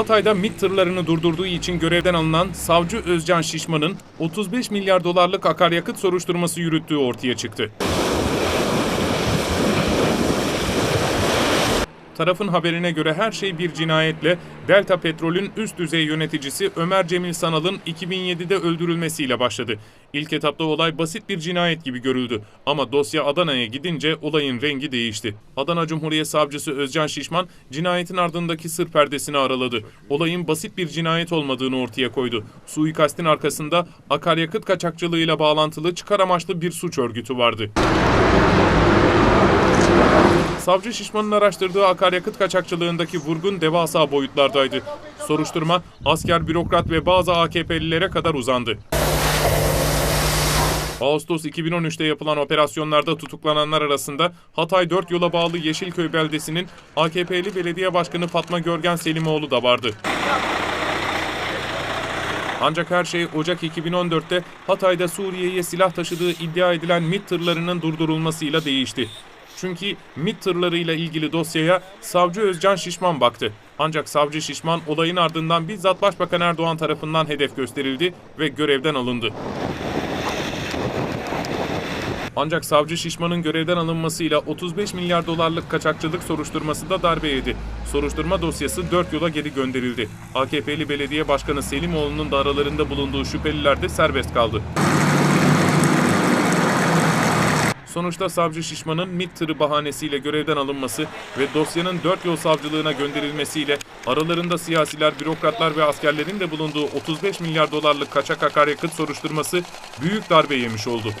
Hatay'da MİT tırlarını durdurduğu için görevden alınan savcı Özcan Şişman'ın 35 milyar dolarlık akaryakıt soruşturması yürüttüğü ortaya çıktı. Tarafın haberine göre her şey bir cinayetle Delta Petrol'ün üst düzey yöneticisi Ömer Cemil Sanal'ın 2007'de öldürülmesiyle başladı. İlk etapta olay basit bir cinayet gibi görüldü ama dosya Adana'ya gidince olayın rengi değişti. Adana Cumhuriyet Savcısı Özcan Şişman cinayetin ardındaki sır perdesini araladı. Olayın basit bir cinayet olmadığını ortaya koydu. Suikastin arkasında akaryakıt kaçakçılığıyla bağlantılı çıkar amaçlı bir suç örgütü vardı. Savcı Şişman'ın araştırdığı akaryakıt kaçakçılığındaki vurgun devasa boyutlardaydı. Soruşturma asker, bürokrat ve bazı AKP'lilere kadar uzandı. Ağustos 2013'te yapılan operasyonlarda tutuklananlar arasında Hatay 4 yola bağlı Yeşilköy beldesinin AKP'li belediye başkanı Fatma Görgen Selimoğlu da vardı. Ancak her şey Ocak 2014'te Hatay'da Suriye'ye silah taşıdığı iddia edilen MİT tırlarının durdurulmasıyla değişti. Çünkü MİT tırlarıyla ilgili dosyaya savcı Özcan Şişman baktı. Ancak savcı Şişman olayın ardından bizzat Başbakan Erdoğan tarafından hedef gösterildi ve görevden alındı. Ancak savcı Şişman'ın görevden alınmasıyla 35 milyar dolarlık kaçakçılık soruşturması da darbe yedi. Soruşturma dosyası 4 yola geri gönderildi. AKP'li belediye başkanı Selimoğlu'nun da aralarında bulunduğu şüpheliler de serbest kaldı. Sonuçta savcı Şişman'ın MİT tırı bahanesiyle görevden alınması ve dosyanın 4 yol savcılığına gönderilmesiyle aralarında siyasiler, bürokratlar ve askerlerin de bulunduğu 35 milyar dolarlık kaçak akaryakıt soruşturması büyük darbe yemiş oldu.